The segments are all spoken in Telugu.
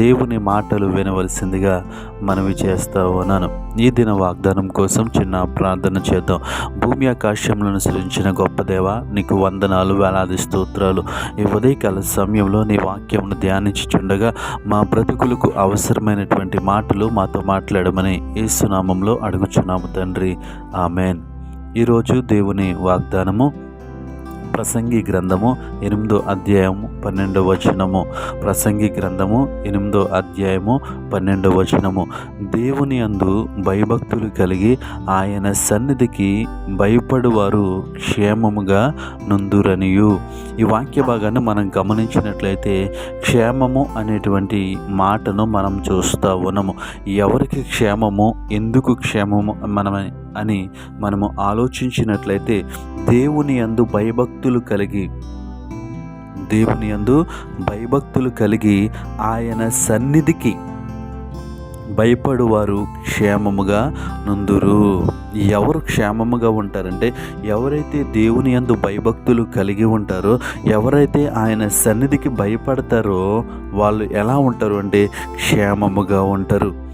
దేవుని మాటలు వినవలసిందిగా మనవి చేస్తా ఉన్నాను ఈ దిన వాగ్దానం కోసం చిన్న ప్రార్థన చేద్దాం. భూమి ఆకాశంలో సృజించిన గొప్ప దేవ నీకు వందనాలు వేలాది స్తోత్రాలు. ఈ ఉదయకాల సమయంలో నీ వాక్యమును ధ్యానించుచుండగా మా బ్రతుకులకు అవసరమైనటువంటి మాటలు మాతో మాట్లాడమని ఏసునామంలో అడుగుచున్నాము తండ్రి. ఆమెన్. ఈరోజు దేవుని వాగ్దానము ప్రసంగి గ్రంథము ఎనిమిదో అధ్యాయము పన్నెండో వచనము. ప్రసంగి గ్రంథము ఎనిమిదో అధ్యాయము పన్నెండో వచనము. దేవుని అందు భయభక్తులు కలిగి ఆయన సన్నిధికి భయపడువారు క్షేమముగా నుందురనియు. ఈ వాక్య భాగాన్ని మనం గమనించినట్లయితే క్షేమము అనేటువంటి మాటను మనం చూస్తూ ఉన్నాము. ఎవరికి క్షేమము ఎందుకు క్షేమము మనం అని మనము ఆలోచించినట్లయితే దేవుని అందు భయభక్తులు కలిగి దేవుని అందు భయభక్తులు కలిగి ఆయన సన్నిధికి భయపడువారు క్షేమముగా నుందురు. ఎవరు క్షేమముగా ఉంటారంటే ఎవరైతే దేవుని యందు భయభక్తులు కలిగి ఉంటారో ఎవరైతే ఆయన సన్నిధికి భయపడతారో వాళ్ళు ఎలా ఉంటారు అంటే క్షేమముగా ఉంటారు.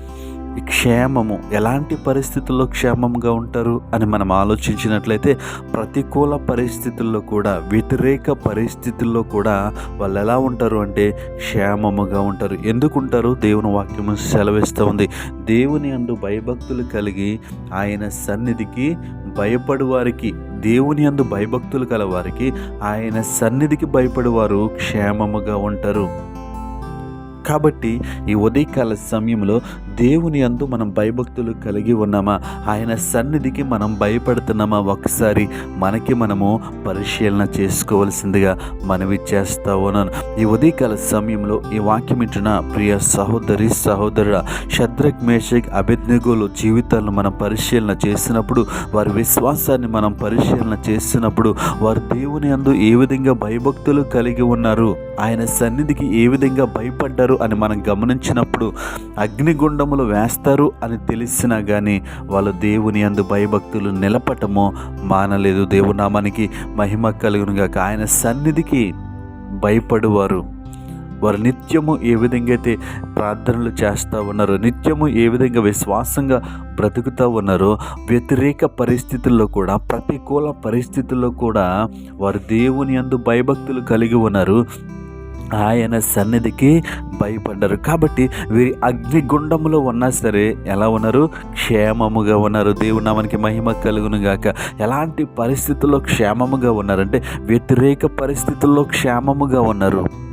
క్షేమము. ఎలాంటి పరిస్థితుల్లో క్షేమంగా ఉంటారు అని మనం ఆలోచించినట్లయితే ప్రతికూల పరిస్థితుల్లో కూడా వ్యతిరేక పరిస్థితుల్లో కూడా వాళ్ళు ఎలా ఉంటారు అంటే క్షేమముగా ఉంటారు. ఎందుకు ఉంటారు దేవుని వాక్యము సెలవిస్తూ ఉంది. దేవుని అందు భయభక్తులు కలిగి ఆయన సన్నిధికి భయపడు వారికి దేవుని అందు భయభక్తులు కలవారికి ఆయన సన్నిధికి భయపడేవారు క్షేమముగా ఉంటారు. కాబట్టి ఈ ఉదయకాల సమయంలో దేవుని అందు మనం భయభక్తులు కలిగి ఉన్నామా? ఆయన సన్నిధికి మనం భయపడుతున్నామా? ఒకసారి మనకి మనము పరిశీలన చేసుకోవాల్సిందిగా మనవి చేస్తా ఉన్నాను. ఈ ఉదయకాల సమయంలో ఈ వాక్యం ఇంటున్న ప్రియ సహోదరి సహోదరుడ శద్రక్ మేషక్ అభిజ్ఞగోలు జీవితాలను మనం పరిశీలన చేసినప్పుడు వారి విశ్వాసాన్ని మనం పరిశీలన చేసినప్పుడు వారు దేవుని అందు ఏ విధంగా భయభక్తులు కలిగి ఉన్నారు? ఆయన సన్నిధికి ఏ విధంగా భయపడ్డారు అని మనం గమనించినప్పుడు అగ్నిగుండం అగ్నిగుండములు వేస్తారు అని తెలిసినా కానీ వాళ్ళు దేవుని అందు భయభక్తులు నిలపటము మానలేదు. దేవునామానికి మహిమ కలుగునుగాక ఆయన సన్నిధికి భయపడువారు. వారు నిత్యము ఏ విధంగా అయితే ప్రార్థనలు చేస్తూ ఉన్నారో నిత్యము ఏ విధంగా విశ్వాసంగా బ్రతుకుతూ ఉన్నారో వ్యతిరేక పరిస్థితుల్లో కూడా ప్రతికూల పరిస్థితుల్లో కూడా వారు దేవుని అందు భయభక్తులు కలిగి ఉన్నారు. ఆయన సన్నిధికి భయపడ్డారు. కాబట్టి వీరి అగ్నిగుండములో ఉన్నా సరే ఎలా ఉన్నారు? క్షేమముగా ఉన్నారు. దేవుడు నామానికి మహిమ కలుగును గాక. ఎలాంటి పరిస్థితుల్లో క్షేమముగా ఉన్నారంటే వ్యతిరేక పరిస్థితుల్లో క్షేమముగా ఉన్నారు.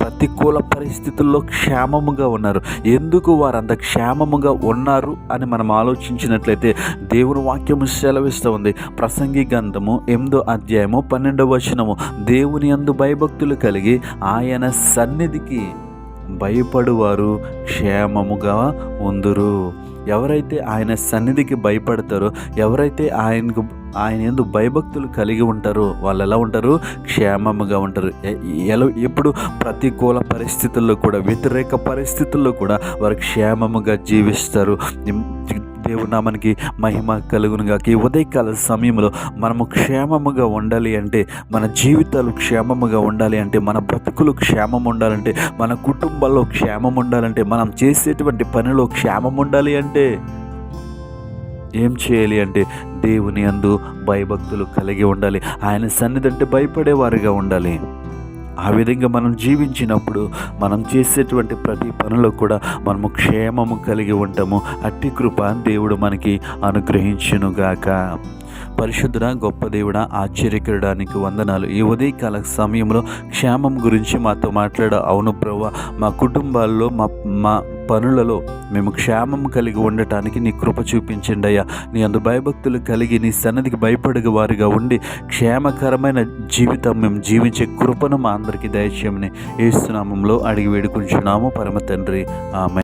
ప్రతికూల పరిస్థితుల్లో క్షేమముగా ఉన్నారు. ఎందుకు వారు అంత క్షేమముగా ఉన్నారు అని మనం ఆలోచించినట్లయితే దేవుని వాక్యము సెలవిస్తూ ఉంది. ప్రసంగి గ్రంథము ఎనిమిదో అధ్యాయము పన్నెండవ వచనము దేవుని అందు భయభక్తులు కలిగి ఆయన సన్నిధికి భయపడువారు క్షేమముగా ఉందురు. ఎవరైతే ఆయన సన్నిధికి భయపడతారో ఎవరైతే ఆయనకు ఆయన ఎందు భయభక్తులు కలిగి ఉంటారో వాళ్ళు ఎలా ఉంటారు? క్షేమముగా ఉంటారు. ఎలా ఎప్పుడు ప్రతికూల పరిస్థితుల్లో కూడా వ్యతిరేక పరిస్థితుల్లో కూడా వారు క్షేమముగా జీవిస్తారు. దేవునామానికి మహిమ కలుగునుగా ఈ ఉదయకాల సమయంలో మనము క్షేమముగా ఉండాలి అంటే మన జీవితాలు క్షేమముగా ఉండాలి అంటే మన బ్రతుకులు క్షేమం ఉండాలంటే మన కుటుంబాల్లో క్షేమం ఉండాలంటే మనం చేసేటువంటి పనిలో క్షేమం ఉండాలి అంటే ఏం చేయాలి అంటే దేవుని అందు భయభక్తులు కలిగి ఉండాలి. ఆయన సన్నిధి అంటే భయపడేవారుగా ఉండాలి. ఆ విధంగా మనం జీవించినప్పుడు మనం చేసేటువంటి ప్రతి పనిలో కూడా మనము క్షేమము కలిగి ఉంటాము. అట్టి కృప దేవుడు మనకి అనుగ్రహించునుగాక. పరిశుద్ధుడ గొప్ప దేవుడ ఆశ్చర్యకరడానికి వందనాలు. ఈ ఉదయకాల సమయంలో క్షేమం గురించి మాతో మాట్లాడ అవును ప్రభు మా కుటుంబాల్లో మా మా పనులలో మేము క్షేమం కలిగి ఉండటానికి నీ కృప చూపించండి అయ్యా నీ అందు భయభక్తులు కలిగి నీ సన్నదికి భయపడగ వారిగా ఉండి క్షేమకరమైన జీవితం మేము జీవించే కృపను మా అందరికీ దయచేయమని ఏసునామంలో అడిగి వేడుకుంటున్నాము పరమ తండ్రి. ఆమె